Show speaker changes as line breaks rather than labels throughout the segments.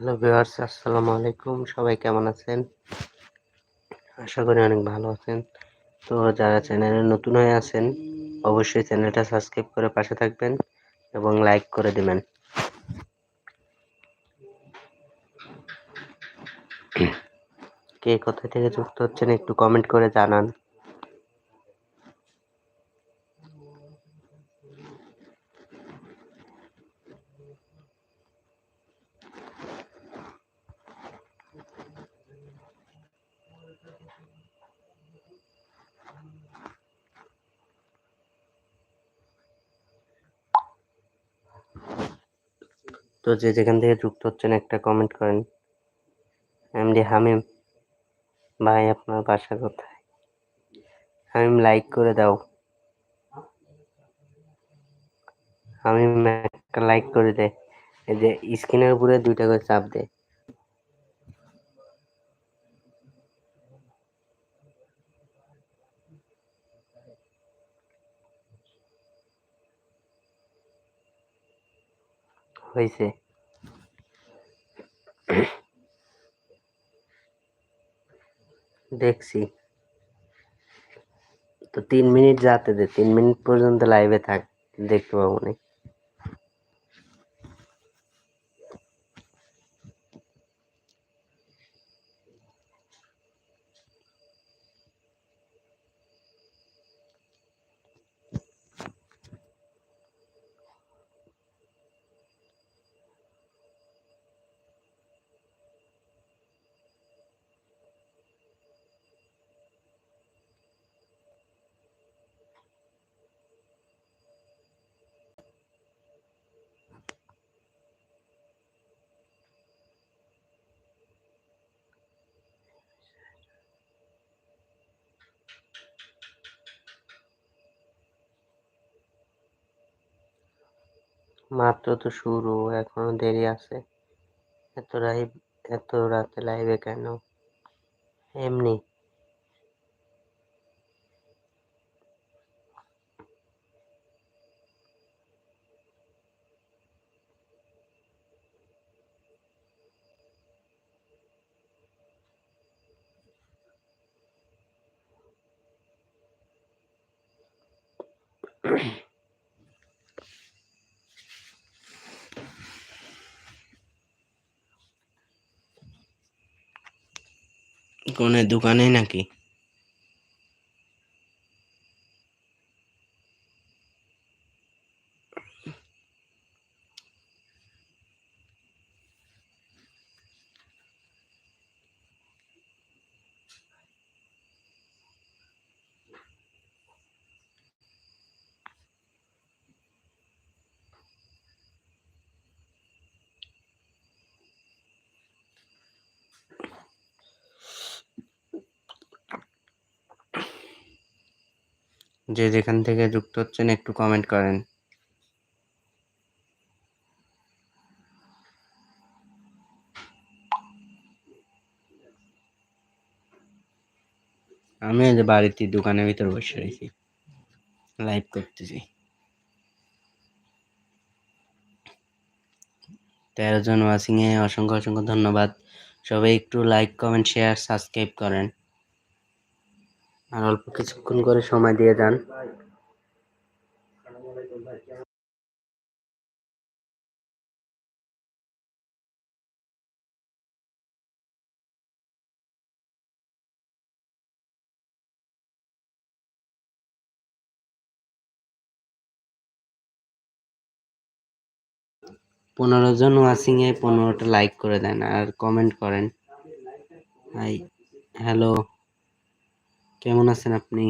Hello viewers, আসসালামু আলাইকুম। সবাই কেমন আছেন? আশা করি অনেক ভালো আছেন। তো যারা চ্যানেলে নতুন হয়ে আছেন, অবশ্যই চ্যানেলটা সাবস্ক্রাইব করে পাশে থাকবেন এবং লাইক করে দিবেন। কে কোথা থেকে যুক্ত হচ্ছেন একটু কমেন্ট করে জানান। তো যে যেখান থেকে যুক্ত হচ্ছেন একটা কমেন্ট করেন। এমডি হামিম ভাই আপনার বাসা কোথায়? হামিম লাইক করে দাও। হামিম একটা লাইক করে দে। এই যে স্ক্রিনের উপরে দুইটা করে চাপ দে। হয়েছে দেখছি তো তিন মিনিট যাতে দে তিন মিনিট পর্যন্ত লাইভে থাক দেখতে পাবো না মাত্র তো শুরু এখনও দেরি আছে। এত রাইভ এত রাতে লাইভে কেন? এমনি। কোনে দোকানে নাকি? যে যেখান থেকে যুক্ত হচ্ছেন, একটু কমেন্ট করেন। আমি যে বাড়িতে দোকানের ভিতর বসে রয়েছি লাইভ করতেছি। তেরো জন ওয়াচিং এ অসংখ্য অসংখ্য ধন্যবাদ। সবাই একটু লাইক কমেন্ট শেয়ার সাবস্ক্রাইব করেন। আর অল্প কিছুক্ষণ করে সময় দিয়ে যান। পনেরো জন ওয়াচিং এ পনেরোটা লাইক করে দেন আর কমেন্ট করেন। হ্যালো কেমন আছেন আপনি?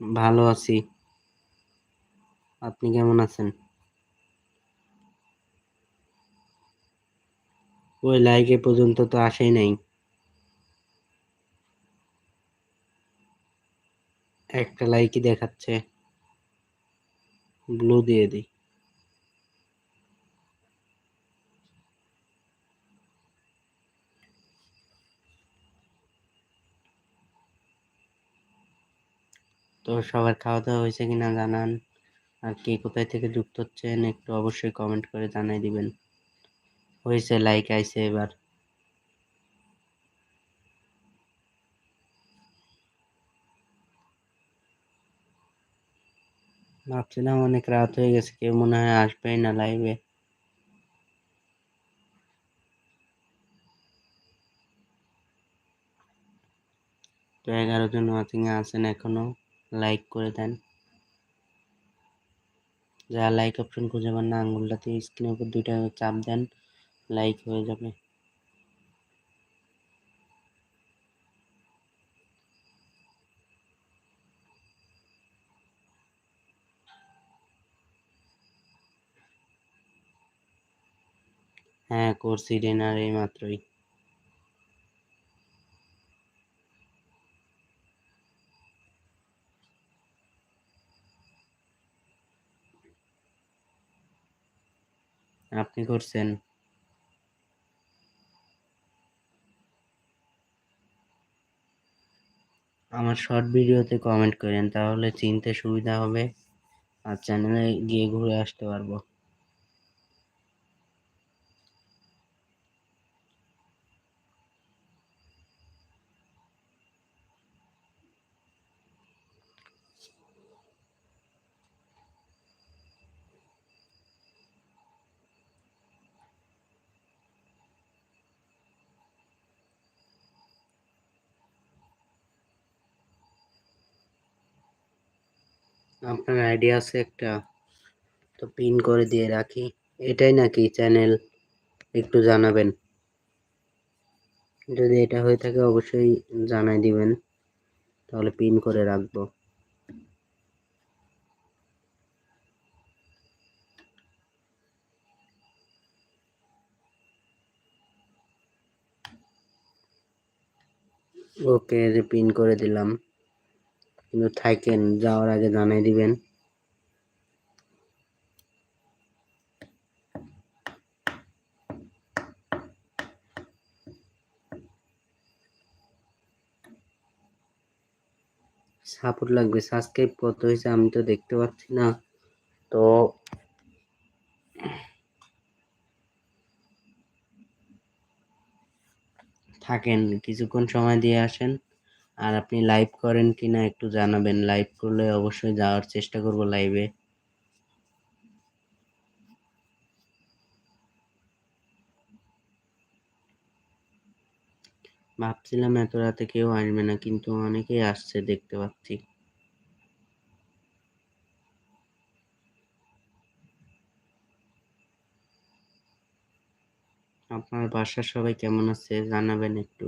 ভালো আছি। আপনি কেমন আছেন? ওই লাইকে পর্যন্ত তো আসেই নাই। একটা লাইকই দেখাচ্ছে। ব্লু দিয়ে দিই। তো সবার খাওয়া দাওয়া হয়েছে কিনা জানান। আর কে কোথায় থেকে যুক্ত হচ্ছেন একটু অবশ্যই কমেন্ট করে জানাই দিবেন। হয়েছে লাইক আইছে এবার। ভাবছিলাম অনেক রাত হয়ে গেছে, কেউ মনে হয় আসবেই না লাইভে তো এগারো জন ওয়াচিং এ আছেন এখনও। লাইক করে দেন। যারা লাইক অপশন খুঁজে পান না আঙুলটাতে স্ক্রিনের উপর দুইটা চাপ দেন লাইক হয়ে যাবে। হ্যাঁ করছি ডিনার এই মাত্রই। আপনি করছেন। আমার শর্ট ভিডিওতে কমেন্ট করেন, তাহলে চিনতে সুবিধা হবে। আর চ্যানেলে গিয়ে ঘুরে আসতে পারব। আপনার আইডিয়া আছে একটা। তো পিন করে দিয়ে রাখি। এটাই নাকি চ্যানেল একটু জানাবেন। যদি এটা হয়ে থাকে অবশ্যই জানাই দিবেন। তাহলে পিন করে রাখব। ওকে পিন করে দিলাম। কিন্তু থাকেন, যাওয়ার আগে জানাই দিবেন। সাপোর্ট লাগবে, সাবস্ক্রাইব কত হয়েছে আমি তো দেখতে পাচ্ছি না। তো থাকেন, কিছুক্ষণ সময় দিয়ে আসেন। আর আপনি লাইভ করেন কিনা একটু জানাবেন। লাইভ করলে অবশ্যই যাওয়ার চেষ্টা করব লাইভে ভাবছিলাম এত রাতে কেউ আসবে না, কিন্তু অনেকেই আসছে, দেখতে পাচ্ছি। আপনার বাসার সবাই কেমন আছে? জানাবেন একটু।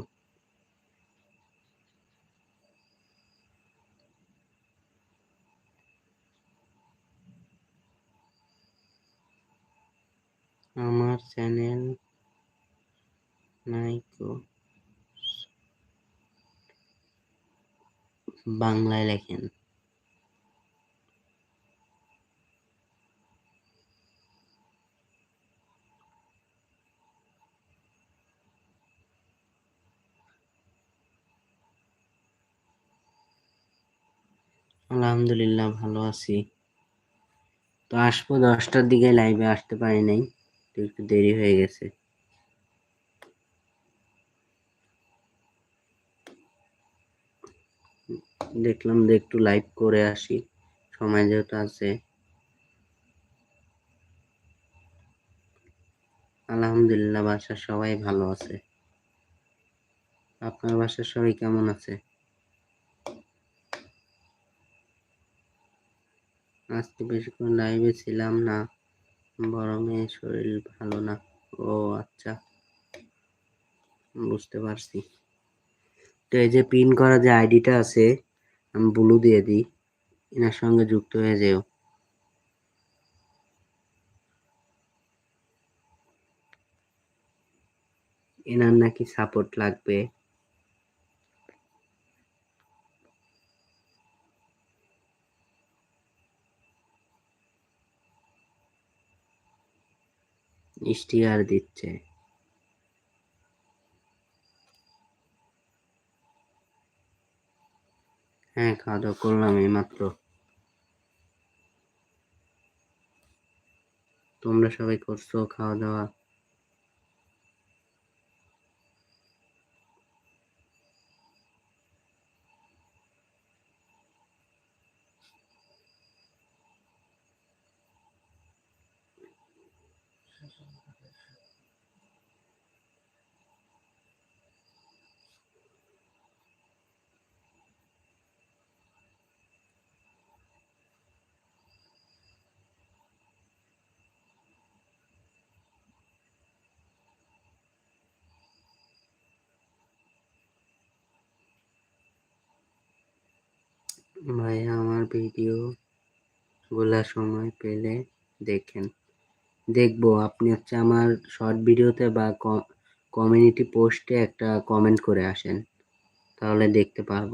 আমার চ্যানেল নাইকো বাংলায় লেখেন। আলহামদুলিল্লাহ, ভালো আছি। তো আসব দশটার দিকে লাইভে আসতে পারি নাই। একটু দেরি হয়ে গেছে। দেখলাম যে একটু লাইভ করে আসি, সময় যেহেতু আছে। আলহামদুলিল্লাহ, বাসার সবাই ভালো আছে। আপনার বাসার সবাই কেমন আছে? আজকে বেশিক্ষণ লাইভে ছিলাম না। বড় মেয়ের শরীর ভালো না। ও আচ্ছা। বুঝতে পারছি। তো এই যে পিন করা যে আইডিটা আছে, আমি ব্লু দিয়ে দিই। এনার সঙ্গে যুক্ত হয়ে যেও। এনার নাকি সাপোর্ট লাগবে। স্টিকার দিচ্ছে। হ্যাঁ খাওয়া দাওয়া করলাম এই মাত্র তোমরা সবাই করছ খাওয়া দাওয়া ভাইয়া আমার ভিডিও গুলা সময় পেলে দেখেন। দেখব, আপনি হচ্ছে আমার শর্ট ভিডিওতে বা কমিউনিটি পোস্টে একটা কমেন্ট করে আসেন, তাহলে দেখতে পারব।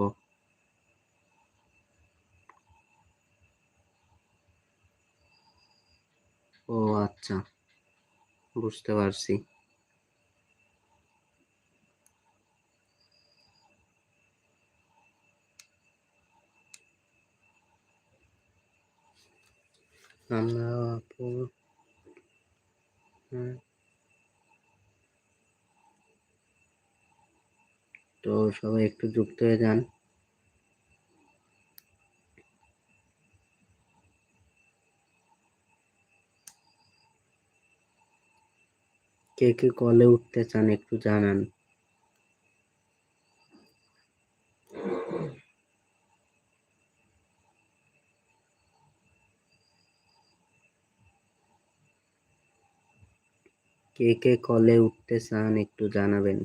ও আচ্ছা বুঝতে পারছি। আমরা হুম। তো সবাই একটু যুক্ত হয়ে যান। কে কে কলে উঠতে চান একটু জানান। কে কে কলে উঠতে চান একটু জানাবেন।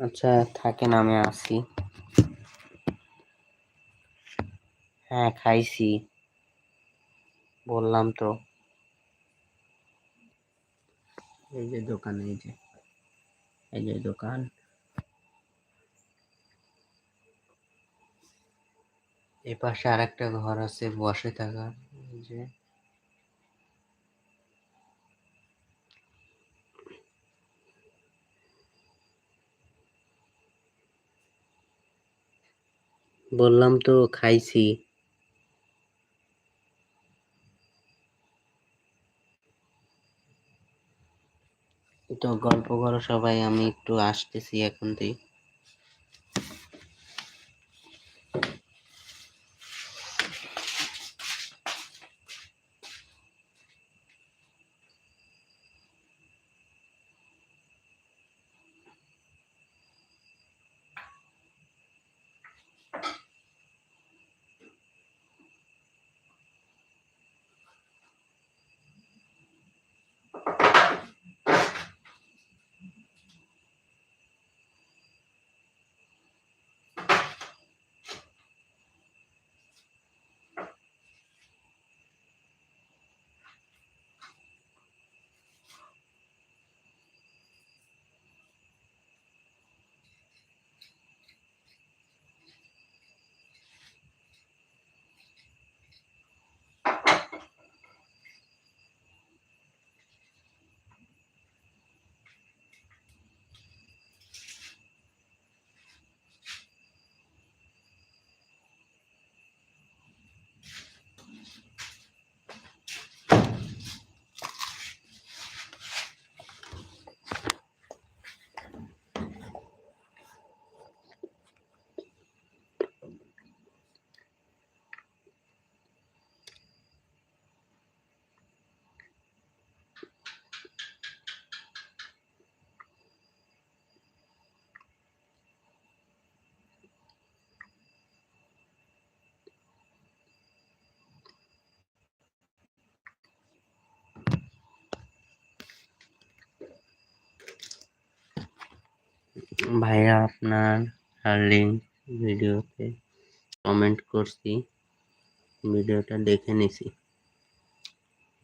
আচ্ছা থাকেন, আমি আসি। হ্যাঁ খাইছি। বললাম তো। এই যে দোকান, এই যে। এই যে দোকান। এ পাশে আর একটা ঘর আছে, বসে থাকার যে। বললাম তো খাইছি। তো গল্প করো সবাই, আমি একটু আসতেছি এখন থেকে। ভাইয়া আপনার লিঙ্ক ভিডিওতে কমেন্ট করছি। ভিডিওটা দেখে নিছি।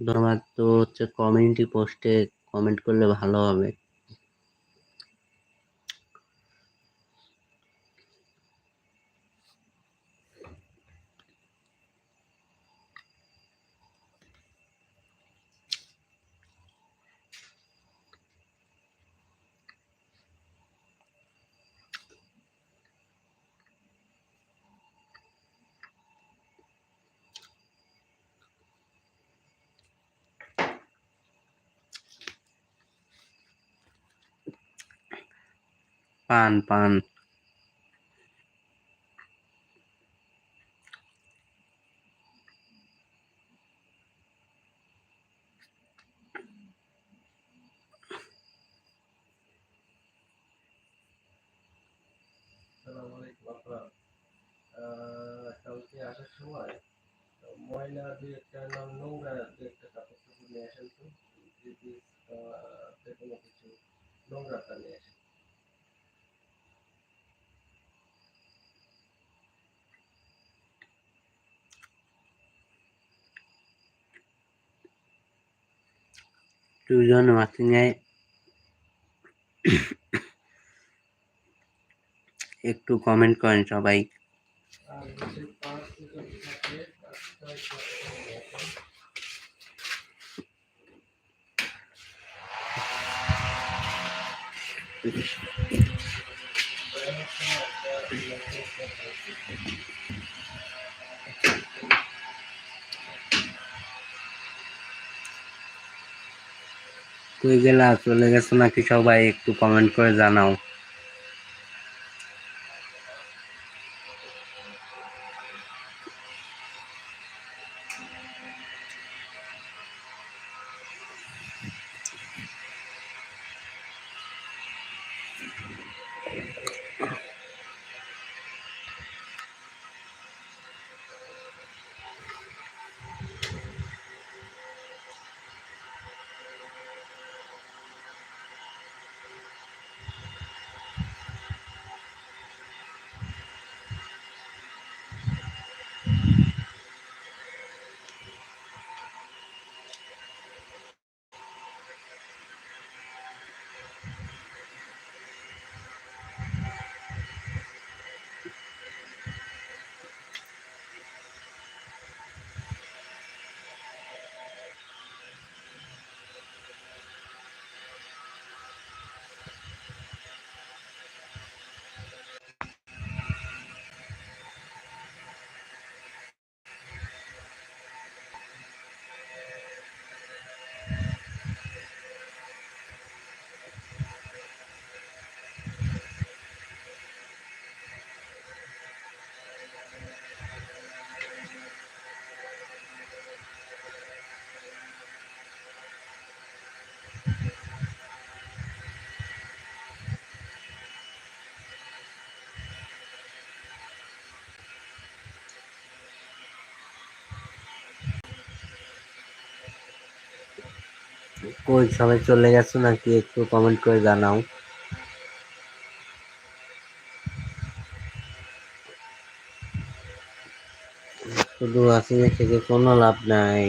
ধন্যবাদ, তো হচ্ছে কমিউনিটি পোস্টে কমেন্ট করলে ভালো হবে। পান পান
কালকে আসার সময় ময়লা দিয়ে একটা নাম নোংরা দিয়ে একটা কাপড় চোপড় নিয়ে আসেন তো যদি যে কোনো কিছু নোংরাটা নিয়ে আসেন
দুজন মাসিংয়ে একটু কমেন্ট করেন সবাই।
আর হচ্ছে
কই গেলা? চলে গেছো নাকি? সবাই একটু কমেন্ট করে জানাও। কই সবাই চলে গেছো নাকি একটু কমেন্ট করে জানাও। শুধু আসিনে থেকে কোনো লাভ নাই।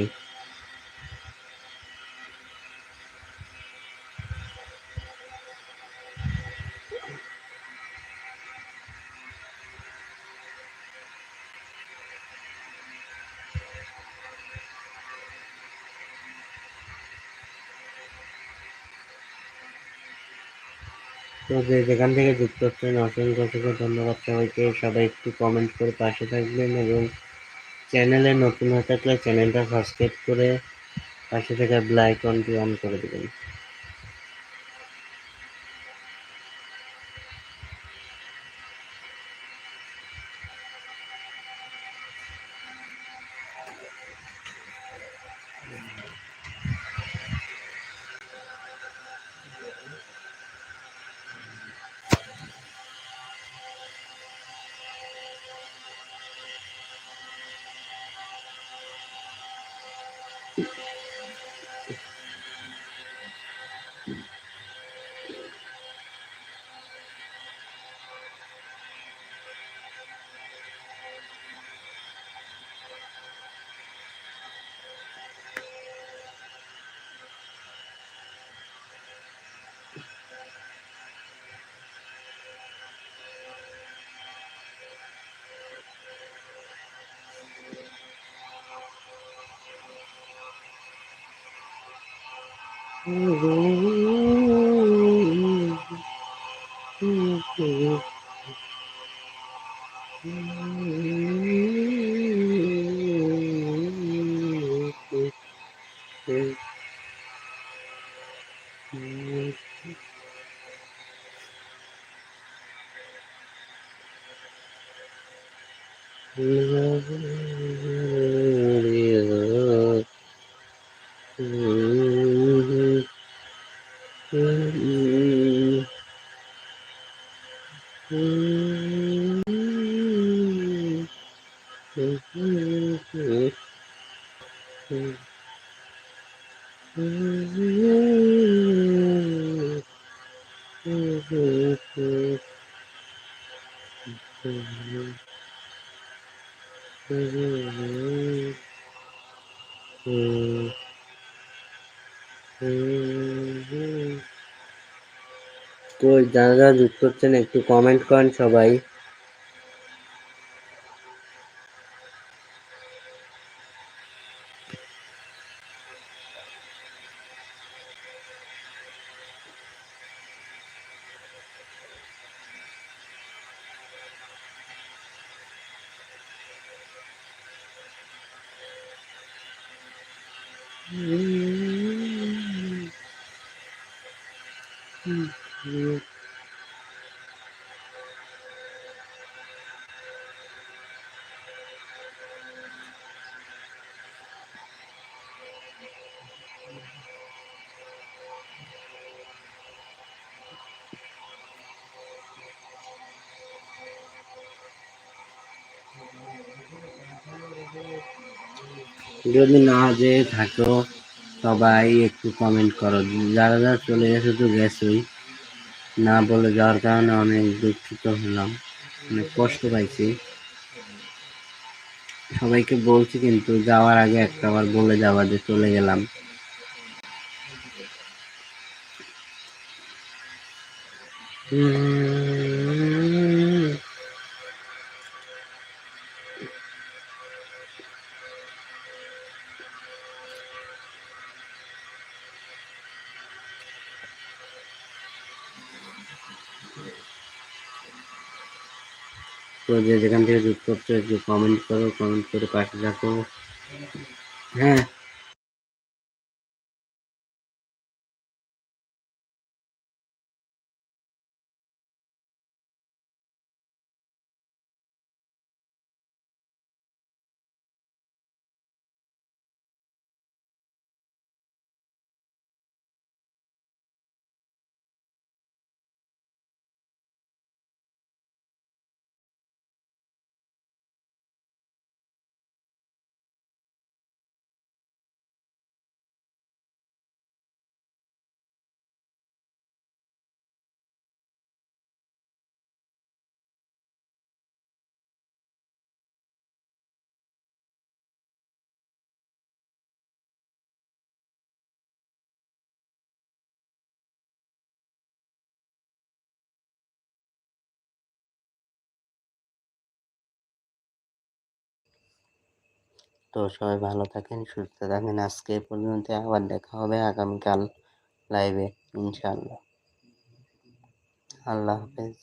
তো যে যেখান থেকে যুক্ত হচ্ছেন অসংখ্য অসংখ্য ধন্যবাদ সবাইকে। সবাই একটু কমেন্ট করে পাশে থাকবেন এবং চ্যানেলে নতুন হয়ে থাকলে চ্যানেলটা সাবস্ক্রাইব করে পাশে থাকা বেল আইকনটি অন করে দেবেন। Mm-hmm. তো যারা যুক্ত হচ্ছেন একটু কমেন্ট করেন সবাই। যদি না যে থাকো সবাই একটু কমেন্ট করো। যারা যারা চলে গেছে তো গেছেই। না বলে যাওয়ার কারণে অনেক দুঃখিত হলাম অনেক কষ্ট পাইছি। সবাইকে বলছি কিন্তু যাওয়ার আগে একটা বার বলে যাওয়া যে চলে গেলাম। উম, তো যে যেখান থেকে যুক্ত হচ্ছে একটু কমেন্ট করো কমেন্ট করে পাশে থাকো। হ্যাঁ তো সবাই ভালো থাকেন, সুস্থ থাকেন। আজকে পর্যন্ত আবার দেখা হবে আগামীকাল লাইভে ইনশাল্লাহ আল্লাহ হাফেজ।